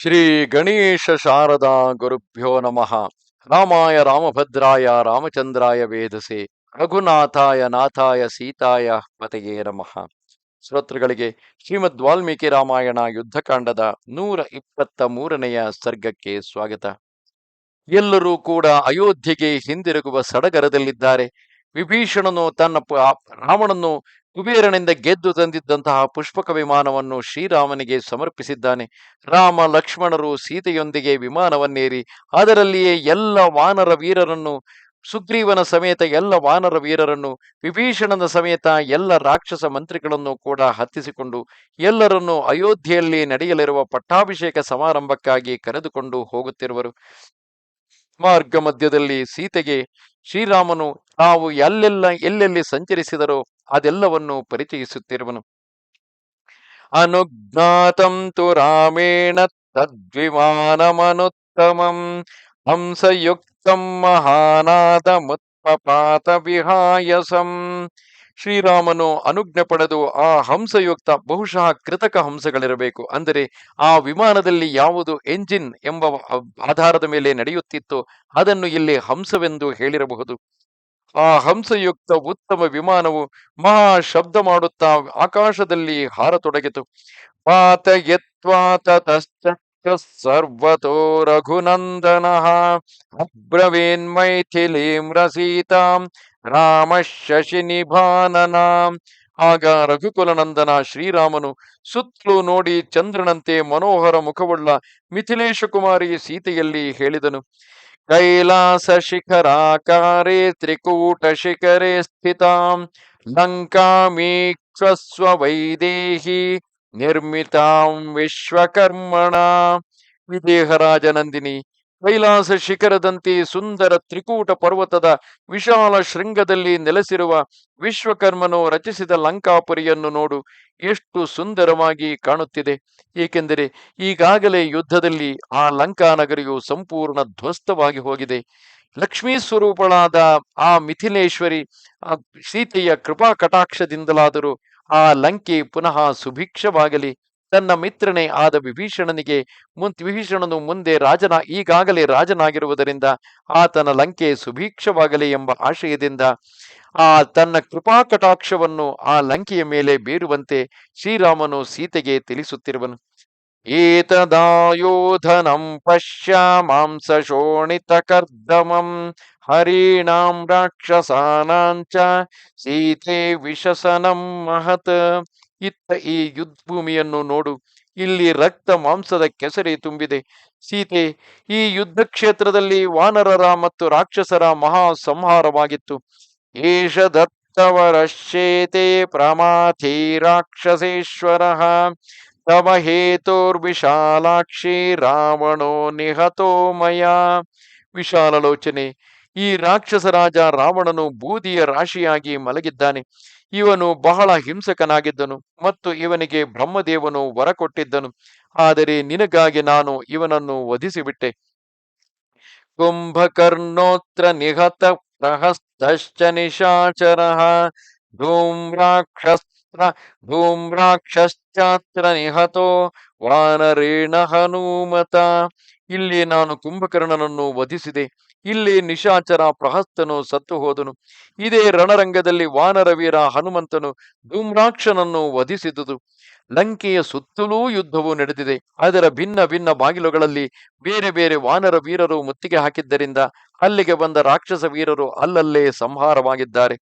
ಶ್ರೀ ಗಣೇಶ ಶಾರದಾ ಗುರುಭ್ಯೋ ನಮಃ. ರಾಮಾಯ ರಾಮಭದ್ರಾಯ ರಾಮಚಂದ್ರಾಯ ವೇದಸೆ. ರಘುನಾಥಾಯ ನಾಥಾಯ ಸೀತಾಯ ಪತೆಯೇ ನಮಃ. ಶ್ರೋತೃಗಳಿಗೆ ಶ್ರೀಮದ್ ವಾಲ್ಮೀಕಿ ರಾಮಾಯಣ ಯುದ್ಧಕಾಂಡದ ನೂರ ಇಪ್ಪತ್ತ ಮೂರನೆಯ ಸರ್ಗಕ್ಕೆ ಸ್ವಾಗತ. ಎಲ್ಲರೂ ಕೂಡ ಅಯೋಧ್ಯೆಗೆ ಹಿಂದಿರುಗುವ ಸಡಗರದಲ್ಲಿದ್ದಾರೆ. ವಿಭೀಷಣನು ತನ್ನ ಪ- ರಾವಣನು ಕುಬೇರನಿಂದ ಗೆದ್ದು ತಂದಿದ್ದಂತಹ ಪುಷ್ಪಕ ವಿಮಾನವನ್ನು ಶ್ರೀರಾಮನಿಗೆ ಸಮರ್ಪಿಸಿದ್ದಾನೆ. ರಾಮ ಲಕ್ಷ್ಮಣರು ಸೀತೆಯೊಂದಿಗೆ ವಿಮಾನವನ್ನೇರಿ, ಅದರಲ್ಲಿಯೇ ಎಲ್ಲ ವಾನರ ವೀರರನ್ನು, ಸುಗ್ರೀವನ ಸಮೇತ ಎಲ್ಲ ವಾನರ ವೀರರನ್ನು, ವಿಭೀಷಣನ ಸಮೇತ ಎಲ್ಲ ರಾಕ್ಷಸ ಮಂತ್ರಿಗಳನ್ನು ಕೂಡ ಹತ್ತಿಸಿಕೊಂಡು, ಎಲ್ಲರನ್ನು ಅಯೋಧ್ಯೆಯಲ್ಲಿ ನಡೆಯಲಿರುವ ಪಟ್ಟಾಭಿಷೇಕ ಸಮಾರಂಭಕ್ಕಾಗಿ ಕರೆದುಕೊಂಡು ಹೋಗುತ್ತಿರುವರು. ಮಾರ್ಗ ಮಧ್ಯದಲ್ಲಿ ಸೀತೆಗೆ ಶ್ರೀರಾಮನು ತಾವು ಎಲ್ಲೆಲ್ಲ, ಎಲ್ಲೆಲ್ಲಿ ಸಂಚರಿಸಿದರೋ ಅದೆಲ್ಲವನ್ನು ಪರಿಚಯಿಸುತ್ತಿರುವನು. ಅನುಜ್ಞಾತಂ ತು ರಾಮೇಣ ತದ್ವಿಮಾನಮನುತ್ತಮಂ. ಹಂಸಯುಕ್ತಂ ಮಹಾನಾದ ಮುತ್ಪಪಾತ ವಿಹಾಯಸಂ ಶ್ರೀರಾಮನು ಅನುಜ್ಞೆ ಪಡೆದು ಆ ಹಂಸಯುಕ್ತ, ಬಹುಶಃ ಕೃತಕ ಹಂಸಗಳಿರಬೇಕು. ಅಂದರೆ ಆ ವಿಮಾನದಲ್ಲಿ ಯಾವುದು ಎಂಜಿನ್ ಎಂಬ ಆಧಾರದ ಮೇಲೆ ನಡೆಯುತ್ತಿತ್ತು ಅದನ್ನು ಇಲ್ಲಿ ಹಂಸವೆಂದು ಹೇಳಿರಬಹುದು. ಆ ಹಂಸಯುಕ್ತ ಉತ್ತಮ ವಿಮಾನವು ಮಹಾ ಶಬ್ದ ಮಾಡುತ್ತಾ ಆಕಾಶದಲ್ಲಿ ಹಾರತೊಡಗಿತು ಪಾತ ಸರ್ವತೋ ರಘುನಂದನ. ಅಬ್ರವೀನ್ ಮೈಥಿಲೀಂ ರಸೀತಾಂ. ರಾಮ ಶಶಿ ನಿಭಾನನ. ಆಗ ರಘುಕುಲನಂದನ ಶ್ರೀರಾಮನು ಸುತ್ತಲೂ ನೋಡಿ ಚಂದ್ರನಂತೆ ಮನೋಹರ ಮುಖವುಳ್ಳ ಮಿಥಿಲೇಶ ಕುಮಾರಿ ಸೀತೆಯಲ್ಲಿ ಹೇಳಿದನು. ಕೈಲಾಸ ಶಿಖರಾಕಾರೆ ತ್ರಿಕೂಟ ಶಿಖರೆ ಸ್ಥಿತಾಂ. ಲಂಕಾಮೀಕ್ಷಸ್ವ ವೈದೇಹಿ ನಿರ್ಮಿತಾಂ ವಿಶ್ವಕರ್ಮಣ. ವಿದೇಹರಾಜನಂದಿನಿ ಕೈಲಾಸ ಶಿಖರದಂತೆ ಸುಂದರ ತ್ರಿಕೂಟ ಪರ್ವತದ ವಿಶಾಲ ಶೃಂಗದಲ್ಲಿ ನೆಲೆಸಿರುವ ವಿಶ್ವಕರ್ಮನು ರಚಿಸಿದ ಲಂಕಾಪುರಿಯನ್ನು ನೋಡು. ಎಷ್ಟು ಸುಂದರವಾಗಿ ಕಾಣುತ್ತಿದೆ. ಏಕೆಂದರೆ ಈಗಾಗಲೇ ಯುದ್ಧದಲ್ಲಿ ಆ ಲಂಕಾ ನಗರಿಯು ಸಂಪೂರ್ಣ ಧ್ವಸ್ತವಾಗಿ ಹೋಗಿದೆ. ಲಕ್ಷ್ಮೀ ಸ್ವರೂಪಳಾದ ಆ ಮಿಥಿಲೇಶ್ವರಿ, ಆ ಸೀತೆಯ ಕೃಪಾ ಕಟಾಕ್ಷದಿಂದಲಾದರೂ ಆ ಲಂಕೆ ಪುನಃ ಸುಭಿಕ್ಷವಾಗಲಿ. ತನ್ನ ಮಿತ್ರನೇ ಆದ ವಿಭೀಷಣನಿಗೆ ಮುನ್ ವಿಭೀಷಣನು ಮುಂದೆ ರಾಜನ, ಈಗಾಗಲೇ ರಾಜನಾಗಿರುವುದರಿಂದ ಆತನ ಲಂಕೆ ಸುಭೀಕ್ಷವಾಗಲಿ ಎಂಬ ಆಶಯದಿಂದ ಆ ತನ್ನ ಕೃಪಾ ಕಟಾಕ್ಷವನ್ನು ಆ ಲಂಕೆಯ ಮೇಲೆ ಬೀರುವಂತೆ ಶ್ರೀರಾಮನು ಸೀತೆಗೆ ತಿಳಿಸುತ್ತಿರುವನು. ಏತದಾಯೋಧನಂ ಪಶ್ಯ ಮಾಂಸ ಶೋಣಿತ ಕರ್ದಮಂ ಹರಿಣಾಂ ರಾಕ್ಷಸಾನಾಂಚ ಸೀತೆ ವಿಶಸನಂ ಮಹತ್ ಇತ್ತ ಈ ಯುದ್ಧ ಭೂಮಿಯನ್ನು ನೋಡು, ಇಲ್ಲಿ ರಕ್ತ ಮಾಂಸದ ಕೆಸರಿ ತುಂಬಿದೆ. ಸೀತೆ, ಈ ಯುದ್ಧ ಕ್ಷೇತ್ರದಲ್ಲಿ ವಾನರರ ಮತ್ತು ರಾಕ್ಷಸರ ಮಹಾ ಸಂಹಾರವಾಗಿತ್ತು ಏಷ ದತ್ತವರಶ್ಚೇತೆ ಪ್ರಮಾಥಿ ರಾಕ್ಷಸೇಶ್ವರ, ತವ ಹೇತೋರ್ವಿಶಾಲಾಕ್ಷಿ ರಾವಣೋ ನಿಹತೋ ಮಯ. ವಿಶಾಲಲೋಚನೆ, ಈ ರಾಕ್ಷಸ ರಾಜ ರಾವಣನು ಬೂದಿಯ ರಾಶಿಯಾಗಿ ಮಲಗಿದ್ದಾನೆ. ಇವನು ಬಹಳ ಹಿಂಸಕನಾಗಿದ್ದನು ಮತ್ತು ಇವನಿಗೆ ಬ್ರಹ್ಮದೇವನು ವರ ಕೊಟ್ಟಿದ್ದನು ಆದರೆ ನಿನಗಾಗಿ ನಾನು ಇವನನ್ನು ವಧಿಸಿಬಿಟ್ಟೆ. ಕುಂಭಕರ್ಣೋತ್ರ ನಿಹತ ಪ್ರಹಸ್ತಶ್ಚ ನಿಶಾಚರ, ಧೂಮ್ರಾಕ್ಷಸ್ತ್ರ ಧೂಮ್ರಾಕ್ಷಶ್ಚಾತ್ರ ನಿಹತೋ ವಾನರೇಣ ಹನುಮತ. ಇಲ್ಲಿ ನಾನು ಕುಂಭಕರ್ಣನನ್ನು ವಧಿಸಿದೆ. ಇಲ್ಲಿ ನಿಶಾಚರ ಪ್ರಹಸ್ತನು ಸತ್ತು ಹೋದನು. ಇದೇ ರಣರಂಗದಲ್ಲಿ ವಾನರ ವೀರ ಹನುಮಂತನು ಧೂಮ್ರಾಕ್ಷನನ್ನು ವಧಿಸಿದುದು. ಲಂಕೆಯ ಸುತ್ತಲೂ ಯುದ್ಧವು ನಡೆದಿದೆ. ಅದರ ಭಿನ್ನ ಭಿನ್ನ ಬಾಗಿಲುಗಳಲ್ಲಿ ಬೇರೆ ಬೇರೆ ವಾನರ ವೀರರು ಮುತ್ತಿಗೆ ಹಾಕಿದ್ದರಿಂದ ಅಲ್ಲಿಗೆ ಬಂದ ರಾಕ್ಷಸ ವೀರರು ಅಲ್ಲಲ್ಲೇ ಸಂಹಾರವಾಗಿದ್ದಾರೆ.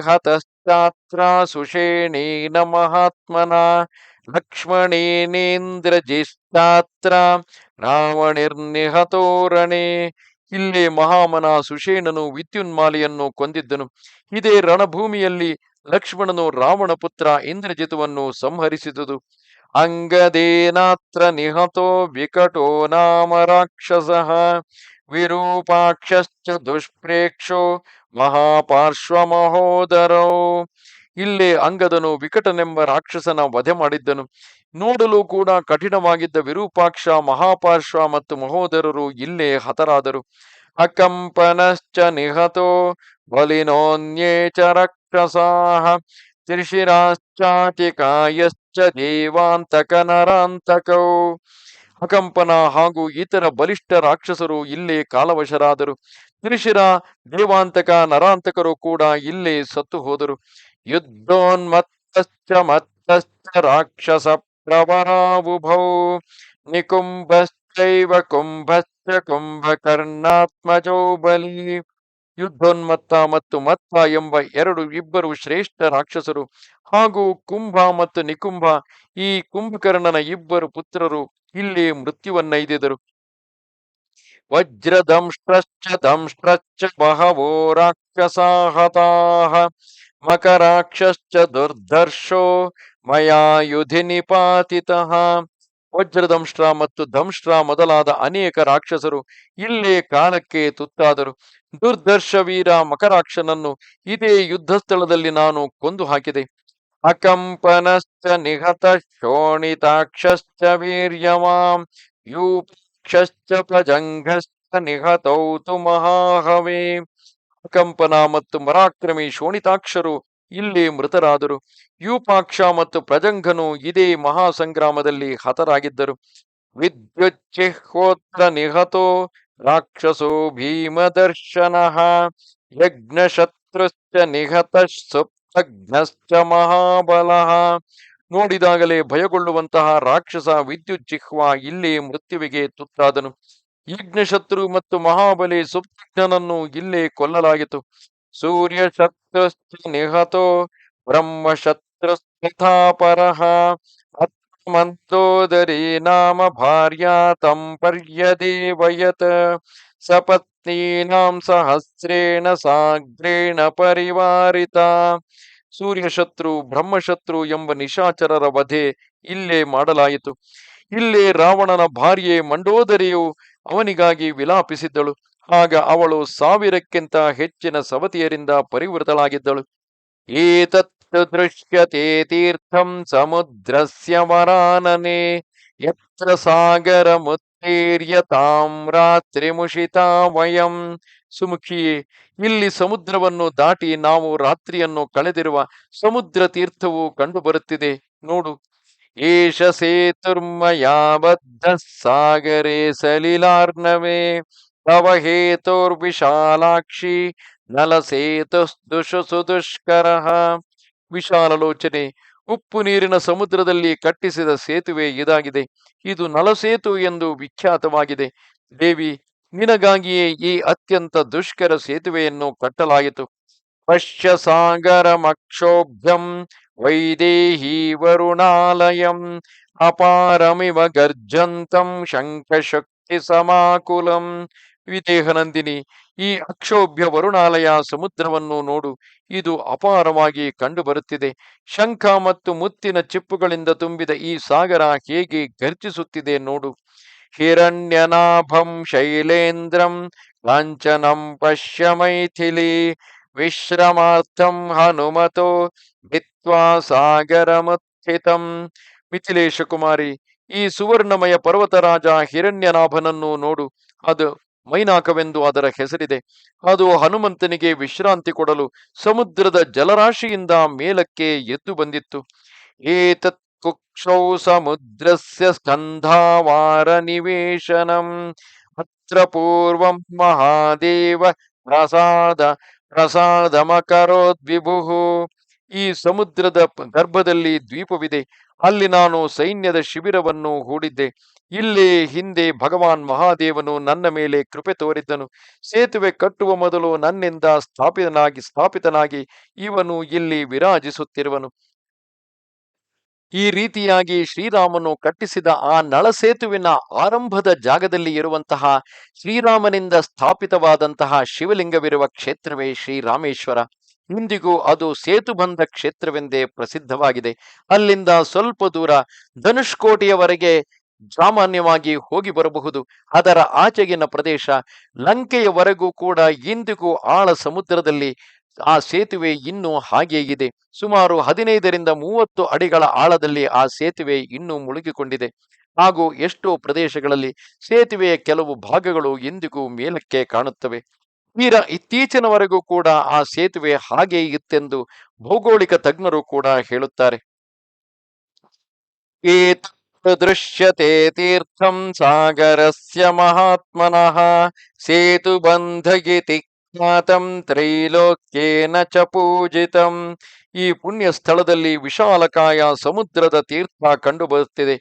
ಹತಶ್ಚಾತ್ರ ಸುಷೇಣೀನ ಮಹಾತ್ಮನ ಲಕ್ಷ್ಮಣೇನೇಂದ್ರಜಿಷ್ಟಾತ್ರ ರಾವಣಿರ್ನಿಹತೋರಣೆ ಇಲ್ಲಿ ಮಹಾಮನ ಸುಷೇಣನು ವಿದ್ಯುನ್ಮಾಲೆಯನ್ನು ಕೊಂದಿದ್ದನು. ಇದೇ ರಣಭೂಮಿಯಲ್ಲಿ ಲಕ್ಷ್ಮಣನು ರಾವಣ ಪುತ್ರ ಇಂದ್ರಜಿತುವನ್ನು ಸಂಹರಿಸಿದುದು. ಅಂಗದೇನಾತ್ರ ನಿಹತೋ ವಿಕಟೋ ನಾಮ ರಾಕ್ಷಸ. ವಿರೂಪಾಕ್ಷಶ್ಚ ದುಷ್ಪ್ರೇಕ್ಷೋ ಮಹಾಪಾರ್ಶ್ವ ಮಹೋದರೋ ಇಲ್ಲೇ ಅಂಗದನು ವಿಕಟನೆಂಬ ರಾಕ್ಷಸನ ವಧೆ ಮಾಡಿದ್ದನು. ನೋಡಲು ಕೂಡ ಕಠಿಣವಾಗಿದ್ದ ವಿರೂಪಾಕ್ಷ, ಮಹಾಪಾರ್ಶ್ವ ಮತ್ತು ಮಹೋದರರು ಇಲ್ಲೇ ಹತರಾದರು. ಅಕಂಪನಶ್ಚ ನಿಹತೋ ಬಲಿನೋನ್ಯೇ ಚ ರಕ್ಷಸಾಹ ತ್ರಿಶಿರಾಶ್ಚಾತಿಕಾಯಶ್ಚ ದೇವಾಂತಕ ನರಾಂತಕೌ ಅಕಂಪನ ಹಾಗೂ ಇತರ ಬಲಿಷ್ಠ ರಾಕ್ಷಸರು ಇಲ್ಲೇ ಕಾಲವಶರಾದರು. ತ್ರಿಶಿರ ದೇವಾಂತಕ ನರಾಂತಕರು ಕೂಡ ಇಲ್ಲೇ ಸತ್ತು ಹೋದರು. ಮತ್ತಶ್ಚ ರಾಕ್ಷಸ ಪ್ರವರಾವುಭೌ ನಿಕುಂಭಶ್ಚೈವ ಕುಂಭಶ್ಚ ಕುಂಭಕರ್ಣಾತ್ಮಜೌ ಬಲಿ ಯುದ್ಧೋನ್ಮತ್ತ ಮತ್ತು ಮತ್ತ ಎಂಬ ಎರಡು ಇಬ್ಬರು ಶ್ರೇಷ್ಠ ರಾಕ್ಷಸರು ಹಾಗೂ ಕುಂಭ ಮತ್ತು ನಿಕುಂಭ ಈ ಕುಂಭಕರ್ಣನ ಇಬ್ಬರು ಪುತ್ರರು ಇಲ್ಲಿ ಮೃತ್ಯುವನ್ನೈದಿದರು. ವಜ್ರದಂಷ್ಟ್ರಶ್ಚ ದಂಷ್ಟ್ರಶ್ಚ ಬಹವೋ ರಾಕ್ಷಸಾ ಹತಾಃ ಮಕರಾಕ್ಷಶ್ಚ ದುರ್ಧರ್ಷೋ ಮಯಾಯುಧಿ ನಿಪಾತಿತಃ ವಜ್ರದಂಷ್ಟ್ರ ಮತ್ತು ಧಂಶ್ರ ಮೊದಲಾದ ಅನೇಕ ರಾಕ್ಷಸರು ಇಲ್ಲೇ ಕಾಲಕ್ಕೆ ತುತ್ತಾದರು. ದುರ್ದರ್ಶ ವೀರ ಮಕರಾಕ್ಷನನ್ನು ಇದೇ ಯುದ್ಧ ಸ್ಥಳದಲ್ಲಿ ನಾನು ಕೊಂದು ಹಾಕಿದೆ. ಅಕಂಪನಶ್ಚ ನಿಹತ ಶೋಣಿತಾಕ್ಷಶ್ಚ ವೀರ್ಯಮಾಂ ಯೂಪಕ್ಷಶ್ಚ ಪ್ರಜಂಘಶ್ಚ ನಿಹತೌತು ಮಹಾಹವೇ। ಅಕಂಪನ ಮತ್ತು ಮರಾಕ್ರಮಿ ಶೋಣಿತಾಕ್ಷರು ಇಲ್ಲಿ ಮೃತರಾದರು. ಯೂಪಾಕ್ಷ ಮತ್ತು ಪ್ರಜಂಘನು ಇದೇ ಮಹಾಸಂಗ್ರಾಮದಲ್ಲಿ ಹತರಾಗಿದ್ದರು. ವಿದ್ಯುಚ್ಚಿಹೋತ್ರ ನಿಹತೋ ರಾಕ್ಷಸೋ ಭೀಮದರ್ಶನ ಯಜ್ಞಶತ್ರುಶ್ಚ ನಿಹತ ಸುಪ್ತಘ್ನಶ್ಚ ಮಹಾಬಲ. ನೋಡಿದಾಗಲೇ ಭಯಗೊಳ್ಳುವಂತಹ ರಾಕ್ಷಸ ವಿದ್ಯುತ್ ಇಲ್ಲಿ ಮೃತ್ಯುವಿಗೆ ತುತ್ತಾದನು. ಯಜ್ಞಶತ್ರು ಮತ್ತು ಮಹಾಬಲಿ ಸುಪ್ತನನ್ನು ಇಲ್ಲೇ ಕೊಲ್ಲಲಾಗಿತ್ತು. ಸೂರ್ಯ ಶತ್ರು ನಿಹತೋ ಬ್ರಹ್ಮ ಪರಃ ಮಂತ್ರೋದರಿ ನಾಮ ಭಾರ್ಯ ತಂ ಪರ್ಯದೇವಯತ್ ಸಪತ್ನೀನಾಂ ಸಹಸ್ರೇಣ ಸಾಗ್ರೇಣ ಪರಿವಾರಿತ. ಸೂರ್ಯಶತ್ರು ಬ್ರಹ್ಮಶತ್ರು ಎಂಬ ನಿಶಾಚರರ ವಧೆ ಇಲ್ಲೇ ಮಾಡಲಾಯಿತು. ಇಲ್ಲೇ ರಾವಣನ ಭಾರ್ಯೆ ಮಂಡೋದರಿಯು ಅವನಿಗಾಗಿ ವಿಲಾಪಿಸಿದ್ದಳು. ಆಗ ಅವಳು ಸಾವಿರಕ್ಕಿಂತ ಹೆಚ್ಚಿನ ಸವತಿಯರಿಂದ ಪರಿವೃತಳಾಗಿದ್ದಳು. ಏತತ್ತು ದೃಶ್ಯತೆ ತೀರ್ಥಂ ಸಮುದ್ರಸ್ಯ ವರಾನನೆ, ಯತ್ರ ಸಾಗರ ಮುತ್ತೀರ್ಯ ತಾಂ ರಾತ್ರಿ ಮುಷಿತಾ ವಯಂ. ಸುಮುಖಿಯೇ, ಇಲ್ಲಿ ಸಮುದ್ರವನ್ನು ದಾಟಿ ನಾವು ರಾತ್ರಿಯನ್ನು ಕಳೆದಿರುವ ಸಮುದ್ರ ತೀರ್ಥವು ಕಂಡುಬರುತ್ತಿದೆ. ನೋಡು ಏಷ ಸೇತುರ್ಮಯಾ ಬದ್ಧ ಸಾಗರೇ ಸಲಿಲಾರ್ಣವೇ ತವ ಹೇತೋರ್ವಿಶಾಲಾಕ್ಷಿ ನಲ ಸೇತುಸ್ತುಷು ಸುದುಷ್ಕರ ವಿಶಾಲಲೋಚನೆ ಉಪ್ಪು ನೀರಿನ ಸಮುದ್ರದಲ್ಲಿ ಕಟ್ಟಿಸಿದ ಸೇತುವೆ ಇದಾಗಿದೆ. ಇದು ನಲಸೇತು ಎಂದು ವಿಖ್ಯಾತವಾಗಿದೆ. ದೇವಿ, ನಿನಗಾಗಿಯೇ ಈ ಅತ್ಯಂತ ದುಷ್ಕರ ಸೇತುವೆಯನ್ನು ಕಟ್ಟಲಾಯಿತು. ಪಶ್ಯ ಸಾಗರಮಕ್ಷೋಭ್ಯಂ ವೈದೇಹಿ ವರುಣಾಲಯಂ ಅಪಾರಮಿವ ಗರ್ಜಂತಂ ಶಂಖಶಕ್ತಿ ಸಮಾಕುಲಂ ವಿದೇಹನಂದಿನಿ ಈ ಅಕ್ಷೋಭ್ಯ ವರುಣಾಲಯ ಸಮುದ್ರವನ್ನು ನೋಡು, ಇದು ಅಪಾರವಾಗಿ ಕಂಡುಬರುತ್ತಿದೆ. ಶಂಖ ಮತ್ತು ಮುತ್ತಿನ ಚಿಪ್ಪುಗಳಿಂದ ತುಂಬಿದ ಈ ಸಾಗರ ಹೇಗೆ ಗರ್ಜಿಸುತ್ತಿದೆ ನೋಡು. ಹಿರಣ್ಯನಾಭಂ ಶೈಲೇಂದ್ರಂ, ಲಾಂಛನಂ ಪಶ್ಯ ಮೈಥಿಲಿ ವಿಶ್ರಮಾರ್ಥಂ ಹನುಮತೋ ಭಿತ್ವಾ ಸಾಗರಮುತ್ಥಿತಂ ಮಿಥಿಲೇಶ ಕುಮಾರಿ ಈ ಸುವರ್ಣಮಯ ಪರ್ವತರಾಜ ಹಿರಣ್ಯನಾಭನನ್ನು ನೋಡು, ಅದು ಮೈನಾಕವೆಂದು ಅದರ ಹೆಸರಿದೆ. ಅದು ಹನುಮಂತನಿಗೆ ವಿಶ್ರಾಂತಿ ಕೊಡಲು ಸಮುದ್ರದ ಜಲರಾಶಿಯಿಂದ ಮೇಲಕ್ಕೆ ಎದ್ದು ಬಂದಿತ್ತು. ಏತತ್ ಕುಕ್ಷೌ ಸಮುದ್ರಸ್ಯ ಸ್ಕಂಧಾವಾರ ನಿವೇಶನಂ ಅತ್ರ ಪೂರ್ವಂ ಮಹಾದೇವ ಪ್ರಸಾದ ಪ್ರಸಾದಮಕರೋದ್ವಿಭುಃ. ಈ ಸಮುದ್ರದ ಗರ್ಭದಲ್ಲಿ ದ್ವೀಪವಿದೆ. ಅಲ್ಲಿ ನಾನು ಸೈನ್ಯದ ಶಿಬಿರವನ್ನು ಹೂಡಿದ್ದೆ. ಇಲ್ಲಿ ಹಿಂದೆ ಭಗವಾನ್ ಮಹಾದೇವನು ನನ್ನ ಮೇಲೆ ಕೃಪೆ ತೋರಿದ್ದನು. ಸೇತುವೆ ಕಟ್ಟುವ ಮೊದಲು ನನ್ನಿಂದ ಸ್ಥಾಪಿತನಾಗಿ ಸ್ಥಾಪಿತನಾಗಿ ಇವನು ಇಲ್ಲಿ ವಿರಾಜಿಸುತ್ತಿರುವನು. ಈ ರೀತಿಯಾಗಿ ಶ್ರೀರಾಮನು ಕಟ್ಟಿಸಿದ ಆ ನಳಸೇತುವಿನ ಆರಂಭದ ಜಾಗದಲ್ಲಿ ಇರುವಂತಹ ಶ್ರೀರಾಮನಿಂದ ಸ್ಥಾಪಿತವಾದಂತಹ ಶಿವಲಿಂಗವಿರುವ ಕ್ಷೇತ್ರವೇ ಶ್ರೀರಾಮೇಶ್ವರ. ಇಂದಿಗೂ ಅದು ಸೇತುಬಂಧ ಕ್ಷೇತ್ರವೆಂದೇ ಪ್ರಸಿದ್ಧವಾಗಿದೆ. ಅಲ್ಲಿಂದ ಸ್ವಲ್ಪ ದೂರ ಧನುಷ್ಕೋಟಿಯವರೆಗೆ ಸಾಮಾನ್ಯವಾಗಿ ಹೋಗಿ ಬರಬಹುದು. ಅದರ ಆಚೆಗಿನ ಪ್ರದೇಶ ಲಂಕೆಯವರೆಗೂ ಕೂಡ ಇಂದಿಗೂ ಆಳ ಸಮುದ್ರದಲ್ಲಿ ಆ ಸೇತುವೆ ಇನ್ನೂ ಹಾಗೇ ಇದೆ. ಸುಮಾರು ಹದಿನೈದರಿಂದ ಮೂವತ್ತು ಅಡಿಗಳ ಆಳದಲ್ಲಿ ಆ ಸೇತುವೆ ಇನ್ನೂ ಮುಳುಗಿಕೊಂಡಿದೆ. ಹಾಗೂ ಎಷ್ಟೋ ಪ್ರದೇಶಗಳಲ್ಲಿ ಸೇತುವೆಯ ಕೆಲವು ಭಾಗಗಳು ಎಂದಿಗೂ ಮೇಲಕ್ಕೆ ಕಾಣುತ್ತವೆ. ವೀರ, ಇತ್ತೀಚಿನವರೆಗೂ ಕೂಡ ಆ ಸೇತುವೆ ಹಾಗೇ ಇತ್ತೆಂದು ಭೌಗೋಳಿಕ ತಜ್ಞರು ಕೂಡ ಹೇಳುತ್ತಾರೆ. ದೃಶ್ಯತೆ ತೀರ್ಥಂ ಸಾಗರಸ್ಯ ಮಹಾತ್ಮನಃ ಸೇತುಬಂಧಗಿತಿ ಖ್ಯಾತಂ ತ್ರೈಲೋಕ್ಯೇನ ಚ ಪೂಜಿತಂ. ಈ ಪುಣ್ಯ ಸ್ಥಳದಲ್ಲಿ ವಿಶಾಲಕಾಯ ಸಮುದ್ರದ ತೀರ್ಥ ಕಂಡು ಬರುತ್ತಿದೆ.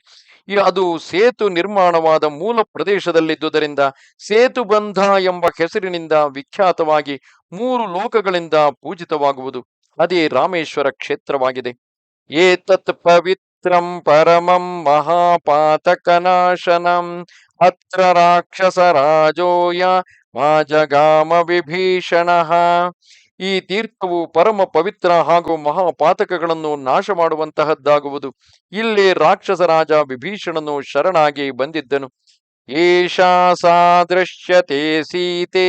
ಅದು ಸೇತು ನಿರ್ಮಾಣವಾದ ಮೂಲ ಪ್ರದೇಶದಲ್ಲಿದ್ದುದರಿಂದ ಸೇತುಬಂಧ ಎಂಬ ಹೆಸರಿನಿಂದ ವಿಖ್ಯಾತವಾಗಿ ಮೂರು ಲೋಕಗಳಿಂದ ಪೂಜಿತವಾಗುವುದು ಅದೇ ರಾಮೇಶ್ವರ ಕ್ಷೇತ್ರವಾಗಿದೆ. ಏತತ್ ಪವಿತ್ರಂ ಪರಮಂ ಮಹಾಪಾತಕನಾಶನಂ. ಅತ್ರ ರಾಕ್ಷಸ ರಾಜೋಯ ಮಾಜಗಾಮ ವಿಭೀಷಣಃ ಈ ತೀರ್ಥವು ಪರಮ ಪವಿತ್ರ ಹಾಗೂ ಮಹಾಪಾತಕಗಳನ್ನು ನಾಶ ಮಾಡುವಂತಹದ್ದಾಗುವುದು ಇಲ್ಲಿ ರಾಕ್ಷಸ ರಾಜ ವಿಭೀಷಣನು ಶರಣಾಗಿ ಬಂದಿದ್ದನು. ಏಷಾ ಸಾದೃಶ್ಯತೆ ಸೀತೆ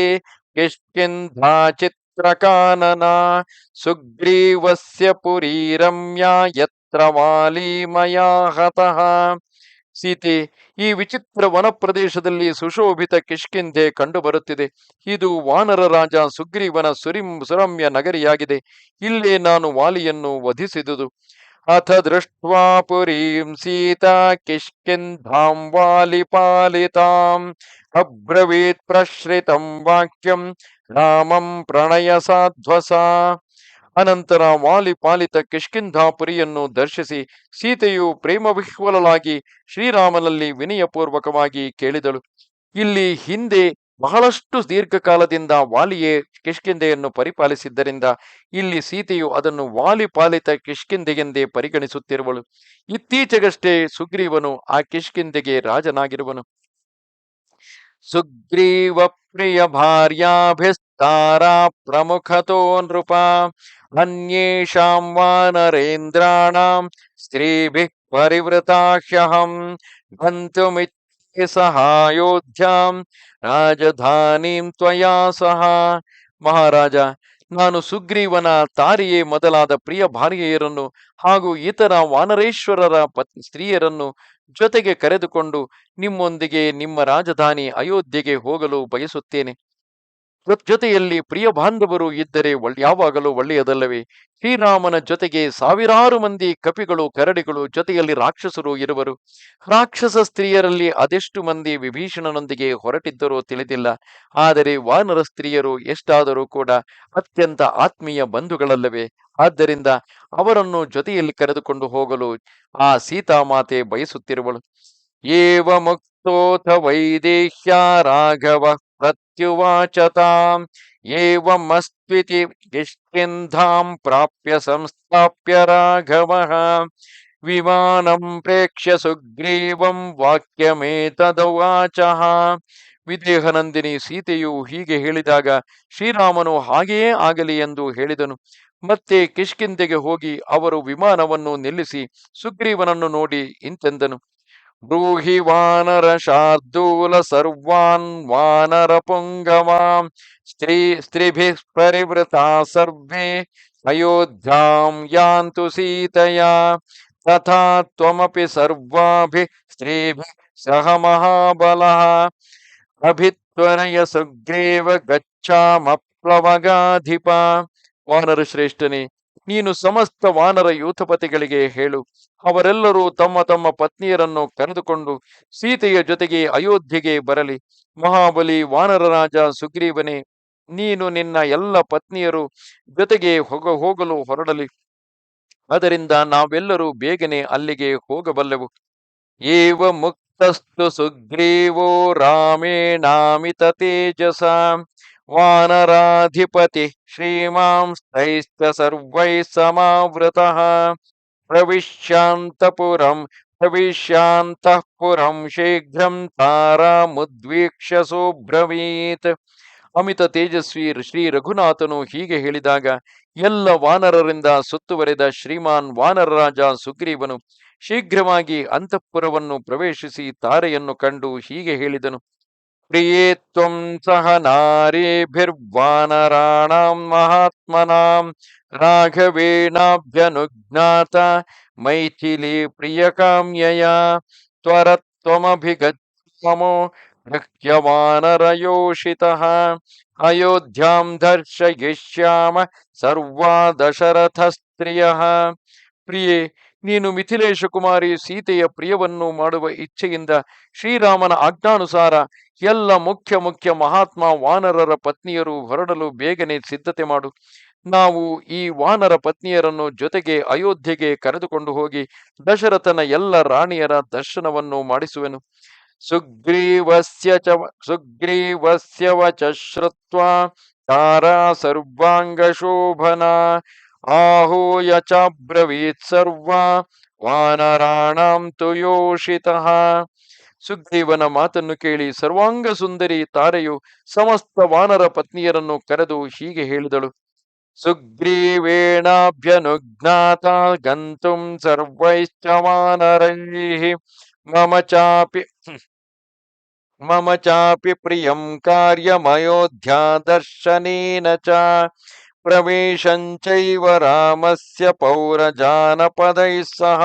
ಚಿತ್ರಕಾನನ ಸುಗ್ರೀವಸ್ಯ ಪುರಿ ರಮ್ಯಾ ಯತ್ರ ವಾಲಿ ಹತಃ. ಸೀತೆ, ಈ ವಿಚಿತ್ರ ವನ ಪ್ರದೇಶದಲ್ಲಿ ಸುಶೋಭಿತ ಕಿಷ್ಕಿಂಧೆ ಕಂಡುಬರುತ್ತಿದೆ. ಇದು ವಾನರ ರಾಜ ಸುಗ್ರೀವನ ಸುರಿಂ, ಸುರಮ್ಯ ನಗರಿಯಾಗಿದೆ. ಇಲ್ಲೇ ನಾನು ವಾಲಿಯನ್ನು ವಧಿಸಿದುದು. ಅಥ ದೃಷ್ಟ್ವಾ ಪುರೀಂ ಸೀತಾ ಕಿಷ್ಕಿಂಧಾಂ ವಾಲಿ ಪಾಲಿತಾಂ. ಅಬ್ರವೀತ್ ಪ್ರಶ್ರಿತಂ ವಾಕ್ಯಂ ರಾಮಂ ಪ್ರಣಯ ಸಾಧ್ವಸ ಅನಂತರ ವಾಲಿ ಪಾಲಿತ ಕಿಷ್ಕಿಂಧಾಪುರಿಯನ್ನು ದರ್ಶಿಸಿ ಸೀತೆಯು ಪ್ರೇಮವಿಹ್ವಲಲಾಗಿ ಶ್ರೀರಾಮನಲ್ಲಿ ವಿನಯಪೂರ್ವಕವಾಗಿ ಕೇಳಿದಳು. ಇಲ್ಲಿ ಹಿಂದೆ ಬಹಳಷ್ಟು ದೀರ್ಘಕಾಲದಿಂದ ವಾಲಿಯೇ ಕಿಷ್ಕಿಂಧೆಯನ್ನು ಪರಿಪಾಲಿಸಿದ್ದರಿಂದ ಇಲ್ಲಿ ಸೀತೆಯು ಅದನ್ನು ವಾಲಿ ಪಾಲಿತ ಕಿಷ್ಕಿಂಧೆಗೆಂದೇ ಪರಿಗಣಿಸುತ್ತಿರುವಳು. ಇತ್ತೀಚೆಗಷ್ಟೇ ಸುಗ್ರೀವನು ಆ ಕಿಷ್ಕಿಂಧೆಗೆ ರಾಜನಾಗಿರುವನು. ಸುಗ್ರೀವ ಪ್ರಿಯ ಭಾರ್ಯಾಭಿಸ್ತಾರಾ ಪ್ರಮುಖತೋ ನೃಪ ಅನ್ಯೇಷಾಂ ವಾನರೇಂದ್ರಾಣಾಂ ಸ್ತ್ರೀಭಿ ಪರಿವೃತಾಹ್ಯಹಂ ಗन्तುಮಿಚ್ಛೆ ಸಹಾಯೋಧ್ಯಾಂ ರಾಜಧಾನೀಂ ತ್ವಯಾ ಸಹ. ಮಹಾರಾಜ, ನಾನು ಸುಗ್ರೀವನ ತಾರಿಯೇ ಮೊದಲಾದ ಪ್ರಿಯ ಭಾರ್ಯೆಯರನ್ನು ಹಾಗೂ ಇತರ ವಾನರೇಶ್ವರರ ಪತ್ ಸ್ತ್ರೀಯರನ್ನು ಜೊತೆಗೆ ಕರೆದುಕೊಂಡು ನಿಮ್ಮೊಂದಿಗೆ ನಿಮ್ಮ ರಾಜಧಾನಿ ಅಯೋಧ್ಯೆಗೆ ಹೋಗಲು ಬಯಸುತ್ತೇನೆ. ಜೊತೆಯಲ್ಲಿ ಪ್ರಿಯ ಬಾಂಧವರು ಇದ್ದರೆ ಯಾವಾಗಲೂ ಒಳ್ಳೆಯದಲ್ಲವೇ? ಶ್ರೀರಾಮನ ಜೊತೆಗೆ ಸಾವಿರಾರು ಮಂದಿ ಕಪಿಗಳು, ಕರಡಿಗಳು ಜೊತೆಯಲ್ಲಿ ರಾಕ್ಷಸರು ಇರುವರು. ರಾಕ್ಷಸ ಸ್ತ್ರೀಯರಲ್ಲಿ ಅದೆಷ್ಟು ಮಂದಿ ವಿಭೀಷಣನೊಂದಿಗೆ ಹೊರಟಿದ್ದರೂ ತಿಳಿದಿಲ್ಲ. ಆದರೆ ವಾನರ ಸ್ತ್ರೀಯರು ಎಷ್ಟಾದರೂ ಕೂಡ ಅತ್ಯಂತ ಆತ್ಮೀಯ ಬಂಧುಗಳಲ್ಲವೇ? ಆದ್ದರಿಂದ ಅವರನ್ನು ಜೊತೆಯಲ್ಲಿ ಕರೆದುಕೊಂಡು ಹೋಗಲು ಆ ಸೀತಾಮಾತೆ ಬಯಸುತ್ತಿರುವಳು. ಏವ ಮುಕ್ತೋಥ ವೈದೇಹ್ಯ ರಾಘವ ತಾಂ ಏವಮಸ್ತ್ವಿತಿ ಕಿಷ್ಕಿಂಧಾಂ ಪ್ರಾಪ್ಯ ಸಂಸ್ಥಾಪ್ಯ ರಾಘವ ವಿಮಾನ ಪ್ರೇಕ್ಷ್ಯ ಸುಗ್ರೀವಂ ವಾಕ್ಯಮೇತದವಾಚಃ ವಿದೇಹನಂದಿನಿ ಸೀತೆಯು ಹೀಗೆ ಹೇಳಿದಾಗ, ಶ್ರೀರಾಮನು ಹಾಗೆಯೇ ಆಗಲಿ ಎಂದು ಹೇಳಿದನು. ಮತ್ತೆ ಕಿಷ್ಕಿಂದೆಗೆ ಹೋಗಿ ಅವರು ವಿಮಾನವನ್ನು ನಿಲ್ಲಿಸಿ ಸುಗ್ರೀವನನ್ನು ನೋಡಿ ಇಂತೆಂದನು. ಬ್ರೂಹಿ ವಾನರ ಶಾರ್ದೂಲ ಸರ್ವಾನ್ ವಾನರ ಪುಂಗವಾಂ ಸ್ತ್ರೀ ಸ್ತ್ರೀಭಿಃ ಪರಿವೃತಾ ಸರ್ವೇ ಅಯೋಧ್ಯಾಂ ಯಾಂತು ಸೀತಯಾ ತಥಾ ತ್ವಮಪಿ ಸರ್ವಾಭಿಃ ಸ್ತ್ರೀಭಿಃ ಸಹ ಮಹಾಬಲಃ ಅಭಿತ್ವರಯ ಸುಗ್ರೀವ ಗಚ್ಚಾಮಪ್ಲವಗಾಧಿಪ ವಾನರ ಶ್ರೇಷ್ಠನೇ ನೀನು ಸಮಸ್ತ ವಾನರ ಯೂಥಪತಿಗಳಿಗೆ ಹೇಳು. ಅವರೆಲ್ಲರೂ ತಮ್ಮ ತಮ್ಮ ಪತ್ನಿಯರನ್ನು ಕರೆದುಕೊಂಡು ಸೀತೆಯ ಜೊತೆಗೆ ಅಯೋಧ್ಯೆಗೆ ಬರಲಿ. ಮಹಾಬಲಿ ವಾನರ ರಾಜ ಸುಗ್ರೀವನೇ, ನೀನು ನಿನ್ನ ಎಲ್ಲ ಪತ್ನಿಯರು ಜೊತೆಗೆ ಹೋಗ, ಹೋಗಲು ಹೊರಡಲಿ. ಅದರಿಂದ ನಾವೆಲ್ಲರೂ ಬೇಗನೆ ಅಲ್ಲಿಗೆ ಹೋಗಬಲ್ಲೆವು. ಏವ ಮುಕ್ತಸ್ತು ಸುಗ್ರೀವೋ ರಾಮೇಣಾಮಿತ ತೇಜಸ. ವಾನರಾಧಿಪತಿ ಶ್ರೀಮಾಂಸ್ತೈಶ್ಚ ಸರ್ವೈ ಸಮಾವೃತಃ. ಪ್ರವಿಶ್ಯಾಂತಪುರಂ ಪ್ರವಿಶ್ಯಾಂತಃಪುರಂ ಶೀಘ್ರಂ ಶೀಘ್ರಂ ತಾರಾಮುದ್ವೀಕ್ಷ್ಯ ಸುಬ್ರವೀತ್ ಅಮಿತ ತೇಜಸ್ವಿ ಶ್ರೀ ರಘುನಾಥನು ಹೀಗೆ ಹೇಳಿದಾಗ, ಎಲ್ಲ ವಾನರರಿಂದ ಸುತ್ತುವರೆದ ಶ್ರೀಮಾನ್ ವಾನರರಾಜ ಸುಗ್ರೀವನು ಶೀಘ್ರವಾಗಿ ಅಂತಃಪುರವನ್ನು ಪ್ರವೇಶಿಸಿ ತಾರೆಯನ್ನು ಕಂಡು ಹೀಗೆ ಹೇಳಿದನು ಪ್ರಿಯೇ ತ್ವಂ ಸಹ ನಾರೀಭಿರ್ವಾನರಾಣಾಂ ಮಹಾತ್ಮನಾಂ ರಾಘವೇಣಾಭ್ಯನುಜ್ಞಾತ ಮೈಥಿಲಿ ಪ್ರಿಯಕಾಮ್ಯಯ ತ್ವರತ್ವಮಭಿಗಚ್ಚಮೋ ಗೃಹ್ಯವಾನರಯೋಷಿತಃ ಅಯೋಧ್ಯಾಂ ದರ್ಶಯಿಷ್ಯಾಮ ಸರ್ವಾ ದಶರಥ ಸ್ತ್ರೀಯ ಪ್ರಿಯೆ ನೀನು ಮಿಥಿಲೇಶ ಕುಮಾರಿ ಸೀತೆಯ ಪ್ರಿಯವನ್ನು ಮಾಡುವ ಇಚ್ಛೆಯಿಂದ ಶ್ರೀರಾಮನ ಆಜ್ಞಾನುಸಾರ ಎಲ್ಲ ಮುಖ್ಯ ಮುಖ್ಯ ಮಹಾತ್ಮ ವಾನರರ ಪತ್ನಿಯರು ಹೊರಡಲು ಬೇಗನೆ ಸಿದ್ಧತೆ ಮಾಡು. ನಾವು ಈ ವಾನರ ಪತ್ನಿಯರನ್ನು ಜೊತೆಗೆ ಅಯೋಧ್ಯೆಗೆ ಕರೆದುಕೊಂಡು ಹೋಗಿ ದಶರಥನ ಎಲ್ಲ ರಾಣಿಯರ ದರ್ಶನವನ್ನು ಮಾಡಿಸುವೆನು. ಸುಗ್ರೀವಸ್ಯ ಚ ಸುಗ್ರೀವಸ್ಯವ ವಚ ಶ್ರುತ್ವ ತಾರಾ ಸರ್ವಾಂಗ ಶೋಭನ ಆಹೂಯ ಚಾಬ್ರವೀತ್ ಸರ್ವಾ ವಾನರಾಣಾಂ ತುಯೋಷಿತಃ ಸುಗ್ರೀವನ ಮಾತನ್ನು ಕೇಳಿ ಸರ್ವಾಂಗ ಸುಂದರಿ ತಾರೆಯು ಸಮಸ್ತ ವಾನರ ಪತ್ನಿಯರನ್ನು ಕರೆದು ಹೀಗೆ ಹೇಳಿದಳು. ಸುಗ್ರೀವೇಣಾಭ್ಯನುಜ್ಞಾತ ಗಂತುಂ ಸರ್ವೈಶ್ಚ ವಾನರೈಃ ಮಮ ಚಾಪಿ ಮಮ ಚಾಪಿ ಪ್ರಿಯಂ ಕಾರ್ಯಮಯೋಧ್ಯಾ ದರ್ಶನೇನ ಚ ಪ್ರವೇಶಂಚೈವ ರಾಮಸ್ಯ ಪೌರಜಾನಪದೈಃ ಸಹ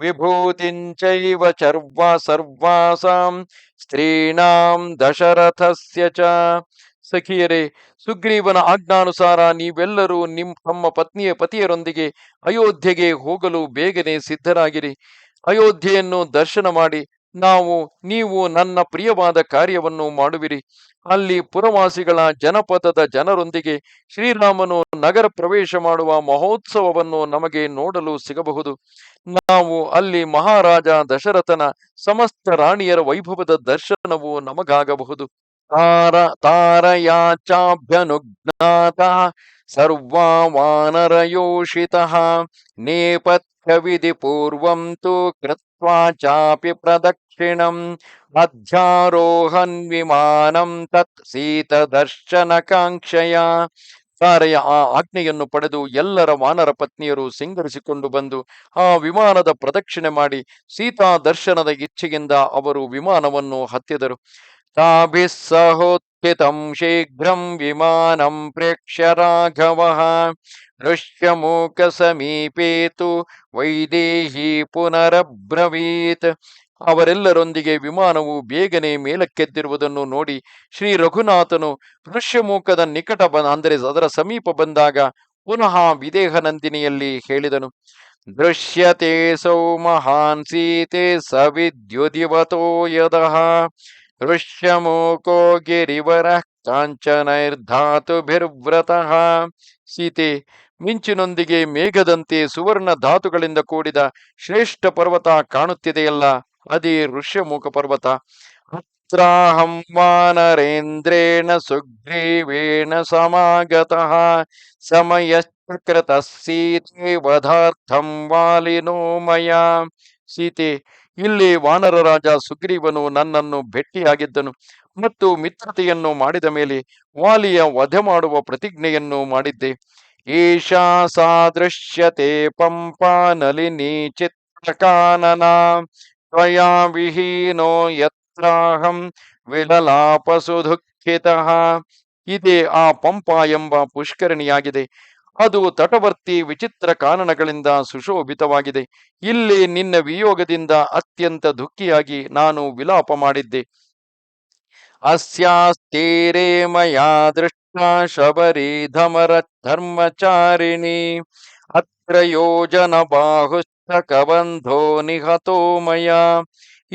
ವಿಭೂತಿಂಚೈವ ಚರ್ವಾ ಸರ್ವಾಸಾಂ ಸ್ತ್ರೀಣಾಂ ದಶರಥಸ್ಯ ಚ ಸಖಿಯರೇ ಸುಗ್ರೀವನ ಆಜ್ಞಾನುಸಾರ ನೀವೆಲ್ಲರೂ ನಿಮ್, ತಮ್ಮ ಪತ್ನಿಯ ಪತಿಯರೊಂದಿಗೆ ಅಯೋಧ್ಯೆಗೆ ಹೋಗಲು ಬೇಗನೆ ಸಿದ್ಧರಾಗಿರಿ. ಅಯೋಧ್ಯೆಯನ್ನು ದರ್ಶನ ಮಾಡಿ ನಾವು, ನೀವು ನನ್ನ ಪ್ರಿಯವಾದ ಕಾರ್ಯವನ್ನು ಮಾಡುವಿರಿ. ಅಲ್ಲಿ ಪುರವಾಸಿಗಳ ಜನಪದದ ಜನರೊಂದಿಗೆ ಶ್ರೀರಾಮನು ನಗರ ಪ್ರವೇಶ ಮಾಡುವ ಮಹೋತ್ಸವವನ್ನು ನಮಗೆ ನೋಡಲು ಸಿಗಬಹುದು. ನಾವು ಅಲ್ಲಿ ಮಹಾರಾಜ ದಶರಥನ ಸಮಸ್ತ ರಾಣಿಯರ ವೈಭವದ ದರ್ಶನವು ನಮಗಾಗಬಹುದು. ತಾರ, ತಾರಯಾಚಾಭ್ಯನುಜ್ಞಾತ ಸರ್ವಾ ವಾನರಯೋಷಿತಃ ನೇಪಥ್ಯವಿಧಿ ಪೂರ್ವಂ ತು ಕೃತ್ವಾ ಅಧ್ಯಾರೋಹನ್ ವಿಮಾನಂ ತತ್ ಸೀತದರ್ಶನ ಕಾಂಕ್ಷೆಯ ಸಾರೆಯ ಆ ಆಜ್ಞೆಯನ್ನು ಪಡೆದು ಎಲ್ಲರ ವಾನರ ಪತ್ನಿಯರು ಸಿಂಗರಿಸಿಕೊಂಡು ಬಂದು ಆ ವಿಮಾನದ ಪ್ರದಕ್ಷಿಣೆ ಮಾಡಿ ಸೀತಾ ದರ್ಶನದ ಇಚ್ಛೆಯಿಂದ ಅವರು ವಿಮಾನವನ್ನು ಹತ್ತಿದರು. ಸಹೋತ್ಥಿತಂ ಶೀಘ್ರಂ ವಿಮಾನಂ ಪ್ರೇಕ್ಷ್ಯ ರಾಘವ ಋಷ್ಯಮೂಕ ಸಮೀಪೇ ತು ವೈದೇಹಿ ಪುನರಬ್ರವೀತ್ ಅವರೆಲ್ಲರೊಂದಿಗೆ ವಿಮಾನವು ಬೇಗನೆ ಮೇಲಕ್ಕೆದ್ದಿರುವುದನ್ನು ನೋಡಿ ಶ್ರೀ ರಘುನಾಥನು ಋಷ್ಯಮೂಕದ ನಿಕಟ ಬ, ಅಂದರೆ ಅದರ ಸಮೀಪ ಬಂದಾಗ ಪುನಃ ವಿದೇಹನಂದಿನಿಯಲ್ಲಿ ಹೇಳಿದನು ದೃಶ್ಯತೆ ಸೌ ಮಹಾನ್ ಸೀತೆ ಸವಿದ್ಯುದಿವತೋ ಯದಃ। ಋಷ್ಯಮೂಕೋ ಗಿರಿವರ ಕಾಂಚನೈರ್ಧಾತುಭಿರ್ವ್ರತಃ ಸೀತೆ ಮಿಂಚಿನೊಂದಿಗೆ ಮೇಘದಂತೆ ಸುವರ್ಣ ಧಾತುಗಳಿಂದ ಕೂಡಿದ ಶ್ರೇಷ್ಠ ಪರ್ವತ ಕಾಣುತ್ತಿದೆಯಲ್ಲ, ಅದೇ ಋಷ್ಯಮೂಕ ಪರ್ವತ. ಹತ್ರಾಹಂ ವಾನರೇಂದ್ರೇಣ ಸುಗ್ರೀವೇಣ ಸಮಾಗತಃ ಸಮಯಶ್ಚಕ್ರತ ಸೀತೆ ವಧಾರ್ಥಂ ವಾಲಿನೋ ಮಯ ಸೀತೆ ಇಲ್ಲಿ ವಾನರ ರಾಜ ಸುಗ್ರೀವನು ನನ್ನನ್ನು ಭೇಟಿಯಾಗಿದ್ದನು ಮತ್ತು ಮಿತ್ರತೆಯನ್ನು ಮಾಡಿದ ಮೇಲೆ ವಾಲಿಯ ವಧೆ ಮಾಡುವ ಪ್ರತಿಜ್ಞೆಯನ್ನು ಮಾಡಿದ್ದೆ. ಈಶಾ ಸಾದೃಶ್ಯತೆ ಪಂಪಾ ನಲಿನಿ ಚಿತ್ರಕಾನನ ತ್ವಯಾ ವಿಹೀನೋ ಯತ್ರಾಹಂ ವಿಲಲಾಪಸು ದುಃಖಿತಃ ಇದೇ ಆ ಪಂಪ ಎಂಬ ಪುಷ್ಕರಣಿಯಾಗಿದೆ. ಅದು ತಟವರ್ತಿ ವಿಚಿತ್ರ ಕಾನನಗಳಿಂದ ಸುಶೋಭಿತವಾಗಿದೆ. ಇಲ್ಲಿ ನಿನ್ನ ವಿಯೋಗದಿಂದ ಅತ್ಯಂತ ದುಃಖಿಯಾಗಿ ನಾನು ವಿಲಾಪ ಮಾಡಿದ್ದೆ. ಅಸ್ಯಾಸ್ತೀರೆ ಮಯಾ ದೃಷ್ಟ ಶಬರಿ ಧಮರ ಧರ್ಮಚಾರಿಣಿ ಅತ್ರ ಯೋಜನ ಬಾಹುಶ್ಚ ಕಬಂಧೋ ನಿಹತೋ ಮಯ.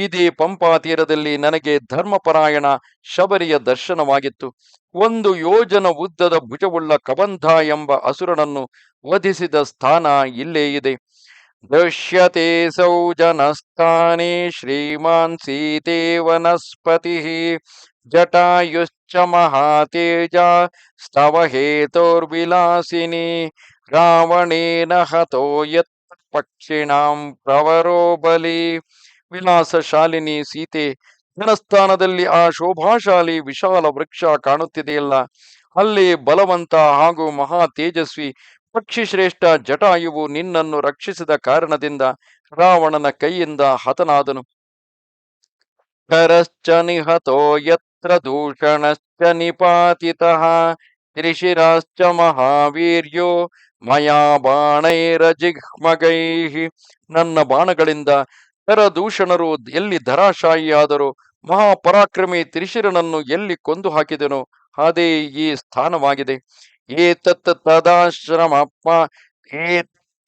ಇದೇ ಪಂಪಾ ತೀರದಲ್ಲಿ ನನಗೆ ಧರ್ಮಪರಾಯಣ ಶಬರಿಯ ದರ್ಶನವಾಗಿತ್ತು. ಒಂದು ಯೋಜನ ಉದ್ದದ ಭುಜವುಳ್ಳ ಕಬಂಧ ಎಂಬ ಅಸುರನನ್ನು ವಧಿಸಿದ ಸ್ಥಾನ ಇಲ್ಲೇ ಇದೆ. ದೃಶ್ಯತೆ ಸೌಜನಸ್ಥಾನೇ ಶ್ರೀಮಾನ್ ಸೀತೆ ವನಸ್ಪತಿ ಜಟಾಯುಶ್ಚ ಮಹಾತೇಜ ಸ್ತವ ಹೇತೋರ್ವಿಲಾಸಿನಿ ರಾವಣೇನ ಹತೋ ಯತ್ ಪಕ್ಷಿಣಾಂ ಪ್ರವರೋ ಬಲಿ ವಿಲಾಸಶಾಲಿನಿ ಸೀತೆ ಜನಸ್ಥಾನದಲ್ಲಿ ಆ ಶೋಭಾಶಾಲಿ ವಿಶಾಲ ವೃಕ್ಷ ಕಾಣುತ್ತಿದೆಯಲ್ಲ, ಅಲ್ಲಿ ಬಲವಂತ ಹಾಗೂ ಮಹಾ ತೇಜಸ್ವಿ ಪಕ್ಷಿ ಶ್ರೇಷ್ಠ ಜಟಾಯುವು ನಿನ್ನನ್ನು ರಕ್ಷಿಸಿದ ಕಾರಣದಿಂದ ರಾವಣನ ಕೈಯಿಂದ ಹತನಾದನು. ಕರಶ್ಚ ನಿಹತೋ ಯತ್ರ ದೂಷಣಶ್ಚ ನಿಪಾತಿತಃ, ತ್ರಿಶಿರಾಶ್ಚ ಮಹಾವೀರ್ಯೋ ಮಯಾ ಬಾಣೈರಜಿಹ್ಮಗೈಃ ನನ್ನ ಬಾಣಗಳಿಂದ ಕರದೂಷಣರು ಎಲ್ಲಿ ಧರಾಶಾಯಿಯಾದರು ಮಹಾಪರಾಕ್ರಮಿ ತ್ರಿಶಿರನನ್ನು ಎಲ್ಲಿ ಕೊಂದು ಹಾಕಿದನು ಅದೇ ಈ ಸ್ಥಾನವಾಗಿದೆ. ಏತತ್ ತದಾಶ್ರಮಪ್ಪ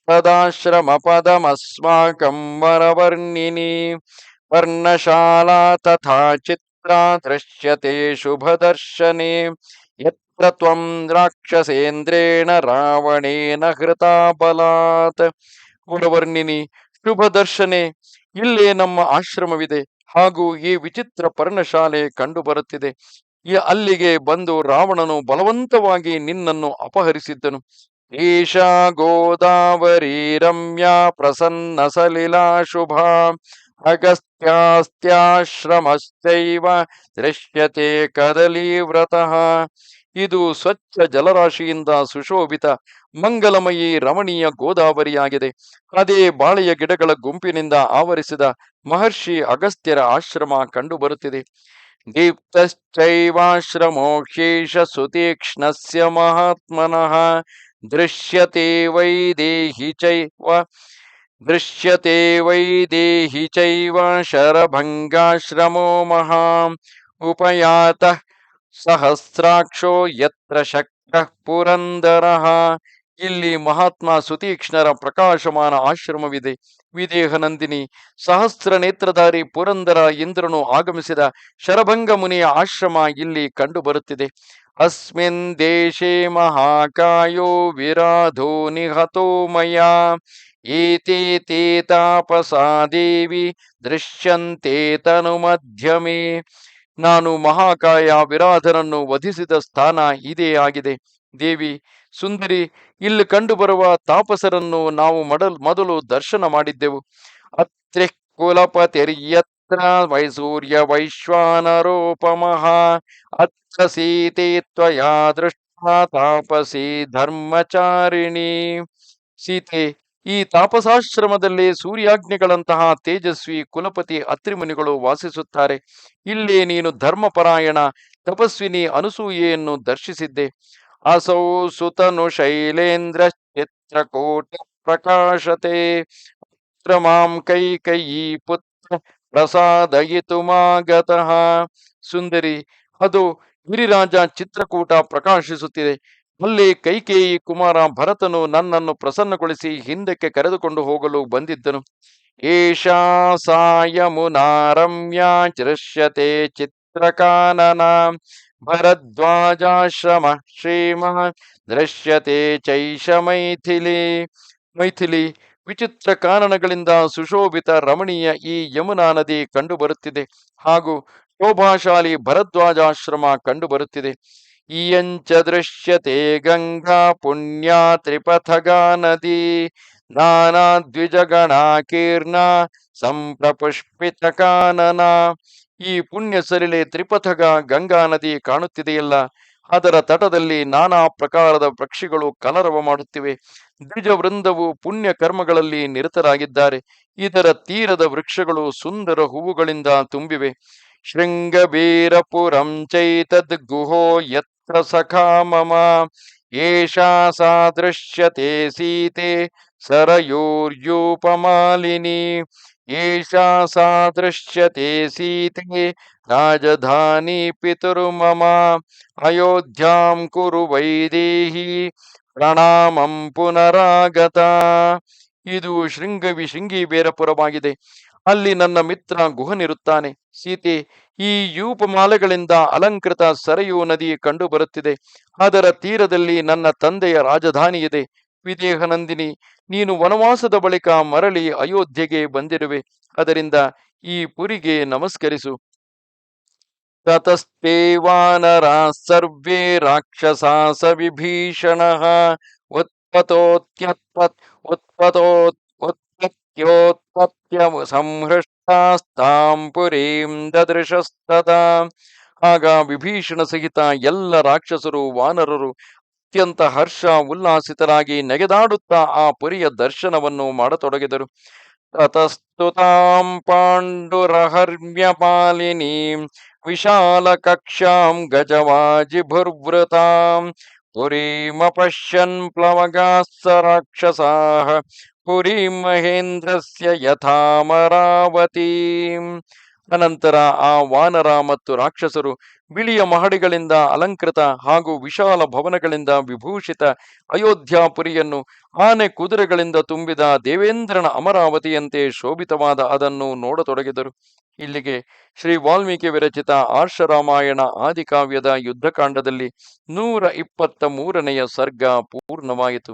ತದಾಶ್ರಮ ಪದಮಸ್ಮಾಕಂ ವರವರ್ಣಿನಿ. ವರ್ಣಶಾಲಾ ತಥಾ ಚಿತ್ರ ದೃಶ್ಯತೆ ಶುಭದರ್ಶನೆ. ಯತ್ರ ತ್ವಂ ರಾಕ್ಷಸೇಂದ್ರೇಣ ರಾವಣೇನ ಹೃತಾಬಲಾತ್ ಗುಣವರ್ಣಿನಿ ವರವರ್ಣಿನಿ ಶುಭ ದರ್ಶನೆ ಇಲ್ಲೇ ನಮ್ಮ ಆಶ್ರಮವಿದೆ ಹಾಗೂ ಈ ವಿಚಿತ್ರ ಪರ್ಣಶಾಲೆ ಕಂಡು ಬರುತ್ತಿದೆ ಅಲ್ಲಿಗೆ ಬಂದು ರಾವಣನು ಬಲವಂತವಾಗಿ ನಿನ್ನನ್ನು ಅಪಹರಿಸಿದ್ದನು. ಈಶಾ, ಗೋದಾವರಿ, ರಮ್ಯಾ, ಪ್ರಸನ್ನ, ಸಲೀಲಾ, ಶುಭ, ಅಗಸ್ತ್ಯಾಸ್ತ್ಯಾಶ್ರಮಶ್ಚೈವ, ದೃಶ್ಯತೆ ಕದಲಿ ವ್ರತಃ ಇದು ಸ್ವಚ್ಛ ಜಲರಾಶಿಯಿಂದ ಸುಶೋಭಿತ, ಮಂಗಲಮಯಿ ರಮಣೀಯ ಗೋದಾವರಿಯಾಗಿದೆ. ಅದೇ ಬಾಳೆಯ ಗಿಡಗಳ ಗುಂಪಿನಿಂದ ಆವರಿಸಿದ ಮಹರ್ಷಿ ಅಗಸ್ತ್ಯರ ಆಶ್ರಮ ಕಂಡುಬರುತ್ತಿದೆ. ಶೇಷ ಸುತೀಕ್ಷ್ಣಸ್ಯ ಮಹಾತ್ಮನಃ ದೃಶ್ಯತೆ ವೈ ದೇಹಿ ಚೈವ, ದೃಶ್ಯತೆ ವೈ ದೇಹಿ ಚೈವ ಶರಭಂಗಾಶ್ರಮೋ ಮಹಾ ಉಪಯಾತ ಸಹಸ್ರಾಕ್ಷೋ ಯತ್ರ ಶಕ್ರ ಪುರಂದರಃ ಇಲ್ಲಿ ಮಹಾತ್ಮ ಸುತೀಕ್ಷ್ಣರ ಪ್ರಕಾಶಮಾನ ಆಶ್ರಮವಿದೆ. ವಿದೇಹನಂದಿನಿ, ಸಹಸ್ರ ನೇತ್ರಧಾರಿ ಪುರಂದರ ಇಂದ್ರನು ಆಗಮಿಸಿದ ಶರಭಂಗ ಮುನಿಯ ಆಶ್ರಮ ಇಲ್ಲಿ ಕಂಡುಬರುತ್ತಿದೆ. ಅಸ್ಮಿನ್ ದೇಶೇ ಮಹಾಕಾಯೋ ವಿರಾಧೋ ನಿಹತೋ ಮಯ। ಏತೇತೇ ತಾಪಸಾ ದೇವಿ ದೃಶ್ಯಂತೆ ತನು ಮಧ್ಯಮೇ। ನಾನು ಮಹಾಕಾಯ ವಿರಾಧರನ್ನು ವಧಿಸಿದ ಸ್ಥಾನ ಇದೇ ಆಗಿದೆ. ದೇವಿ, ಸುಂದರಿ, ಇಲ್ಲಿ ಕಂಡುಬರುವ ತಾಪಸರನ್ನು ನಾವು ಮಡಲ್, ಮೊದಲು ದರ್ಶನ ಮಾಡಿದ್ದೆವು. ಅತ್ರಿ ಕುಲಪತಿರ್ಯತ್ರ ವೈಸೂರ್ಯ ವೈಶ್ವಾನರೋಪಮಃ ಅತ್ರ ಸೀತೆ ತ್ವಯಾ ದೃಷ್ಟ ತಾಪಸಿ ಧರ್ಮಚಾರಿಣಿ. ಸೀತೆ ಈ ತಾಪಸಾಶ್ರಮದಲ್ಲಿ ಸೂರ್ಯಾಜ್ಞೆಗಳಂತಹ ತೇಜಸ್ವಿ ಕುಲಪತಿ ಅತ್ರಿಮುನಿಗಳು ವಾಸಿಸುತ್ತಾರೆ. ಇಲ್ಲಿ ನೀನು ಧರ್ಮಪರಾಯಣ, ತಪಸ್ವಿನಿ ಅನಸೂಯೆಯನ್ನು ದರ್ಶಿಸಿದ್ದೆ. ಅಸೌ ಸುತನು ಶೈಲೇಂದ್ರ ಚಿತ್ರಕೂಟ ಪ್ರಕಾಶತೆ ಮಾಂ ಕೈ ಕೈ ಪುತ್ರ ಪ್ರಸಾದಯಿತುಮಾಗತಃ ಸುಂದರಿ, ಅದು ಗಿರಿರಾಜ ಚಿತ್ರಕೂಟ ಪ್ರಕಾಶಿಸುತ್ತಿದೆ. ಅಲ್ಲಿ ಕೈಕೇಯಿ ಕುಮಾರ ಭರತನು ನನ್ನನ್ನು ಪ್ರಸನ್ನಗೊಳಿಸಿ ಹಿಂದಕ್ಕೆ ಕರೆದುಕೊಂಡು ಹೋಗಲು ಬಂದಿದ್ದನು. ಏಷಾ ಸಾಯಮುನಾರಮ್ಯಾ ಚಿರಶ್ಯತೆ ಚಿತ್ರಕಾನನ ಭರದ್ವಾಜಾಶ್ರಮ ಶ್ರೀಮ ದೃಶ್ಯತೆ ಚೈಷ ಮೈಥಿಲಿ ಮೈಥಿಲಿ ವಿಚಿತ್ರ ಕಾರಣಗಳಿಂದ ಸುಶೋಭಿತ ರಮಣೀಯ ಈ ಯಮುನಾ ನದಿ ಕಂಡುಬರುತ್ತಿದೆ ಹಾಗೂ ಶೋಭಾಶಾಲಿ ಭರದ್ವಾಜಾಶ್ರಮ ಕಂಡುಬರುತ್ತಿದೆ. ಇಯಂಚ ದೃಶ್ಯತೆ ಗಂಗಾ ಪುಣ್ಯ ತ್ರಿಪಥಗಾ ನದಿ ನಾನಾ ದ್ವಿಜಗಣ ಕೀರ್ಣ ಸಂಪ್ರಪುಷ್ಪಿತ ಕಾನನ ಈ ಪುಣ್ಯ ಸಲಿಲೆ ತ್ರಿಪಥಗ ಗಂಗಾ ನದಿ ಕಾಣುತ್ತಿದೆಯಲ್ಲ? ಅದರ ತಟದಲ್ಲಿ ನಾನಾ ಪ್ರಕಾರದ ಪಕ್ಷಿಗಳು ಕಲರವ ಮಾಡುತ್ತಿವೆ. ದ್ವಿಜ ವೃಂದವು ಪುಣ್ಯ ಕರ್ಮಗಳಲ್ಲಿ ನಿರತರಾಗಿದ್ದಾರೆ. ಇದರ ತೀರದ ವೃಕ್ಷಗಳು ಸುಂದರ ಹೂವುಗಳಿಂದ ತುಂಬಿವೆ. ಶೃಂಗಬೀರಪುರಂ ಚೈತದ್ ಗುಹೋ ಯತ್ರ ಸಖಾ ಮಮ ಏಷಾ ಸಾ ದೃಶ್ಯತೆ ಸೀತೆ ಸರಯೋರ್ಯೂಪಮಾಲಿನಿ ಏಷಾ ಸಾ ಸೀತೆ ರಾಜಧಾನಿ ಪಿತುರು ಮಮ ಅಯೋಧ್ಯಾಂ ಕುರು ವೈದೇಹಿ ಪ್ರಣಾಮಂ ಪುನರಾಗತ ಇದು ಶೃಂಗವಿ ಶೃಂಗಿ ಬೇರಪುರವಾಗಿದೆ ಅಲ್ಲಿ ನನ್ನ ಮಿತ್ರ ಗುಹನಿರುತ್ತಾನೆ. ಸೀತೆ, ಈ ಯೂಪಮಾಲೆಗಳಿಂದ ಅಲಂಕೃತ ಸರಯೂ ನದಿ ಕಂಡು ಬರುತ್ತಿದೆ ಅದರ ತೀರದಲ್ಲಿ ನನ್ನ ತಂದೆಯ ರಾಜಧಾನಿ ಇದೆ ವಿದೇಹನಂದಿನಿ, ನೀನು ವನವಾಸದ ಬಳಿಕ ಮರಳಿ ಅಯೋಧ್ಯೆಗೆ ಬಂದಿರುವೆ. ಅದರಿಂದ ಈ ಪುರಿಗೆ ನಮಸ್ಕರಿಸು. ತತಸ್ತೆ ವಾನರಾ ಸರ್ವೇ ರಾಕ್ಷಸಾಸ ವಿಭೀಷಣ ಉತ್ಪತೋತ್ಯತ್ಪತ್ ಉತ್ಪತೋತ್ ಸಂಹೃಷ್ಟಾಸ್ತಾಂ ಪುರೀಂ ದದೃಶಸ್ತದಾ ಆಗ ವಿಭೀಷಣ ಸಹಿತ ಎಲ್ಲ ರಾಕ್ಷಸರು ವಾನರರು ಅತ್ಯಂತ ಹರ್ಷ ಉಲ್ಲಾಸಿತರಾಗಿ ನೆಗೆದಾಡುತ್ತಾ ಆ ಪುರಿಯ ದರ್ಶನವನ್ನು ಮಾಡತೊಡಗಿದರು. ತತಸ್ತುತಾಂ ಪಾಂಡುರಹರ್ಮ್ಯಪಾಲಿನೀಂ ವಿಶಾಲ ಕಕ್ಷಾಂ ಗಜವಾಜಿಭುರ್ವೃತಾಂ ಪುರೀಮಪಶ್ಯನ್ ಪ್ಲವಗಾಸ್ಸ ರಾಕ್ಷಸಾಃ ಪುರೀಂ ಮಹೇಂದ್ರಸ್ಯ ಯಥಾಮರಾವತಿ ಅನಂತರ ಆ ವಾನರ ಮತ್ತು ರಾಕ್ಷಸರು ಬಿಳಿಯ ಮಹಡಿಗಳಿಂದ ಅಲಂಕೃತ ಹಾಗೂ ವಿಶಾಲ ಭವನಗಳಿಂದ ವಿಭೂಷಿತ ಅಯೋಧ್ಯಾಪುರಿಯನ್ನು ಆನೆ ಕುದುರೆಗಳಿಂದ ತುಂಬಿದ ದೇವೇಂದ್ರನ ಅಮರಾವತಿಯಂತೆ ಶೋಭಿತವಾದ ಅದನ್ನು ನೋಡತೊಡಗಿದರು. ಇಲ್ಲಿಗೆ ಶ್ರೀ ವಾಲ್ಮೀಕಿ ವಿರಚಿತ ಆರ್ಷರಾಮಾಯಣ ಆದಿಕಾವ್ಯದ ಯುದ್ಧಕಾಂಡದಲ್ಲಿ ನೂರ ಇಪ್ಪತ್ತ ಮೂರನೆಯ ಸರ್ಗ ಪೂರ್ಣವಾಯಿತು.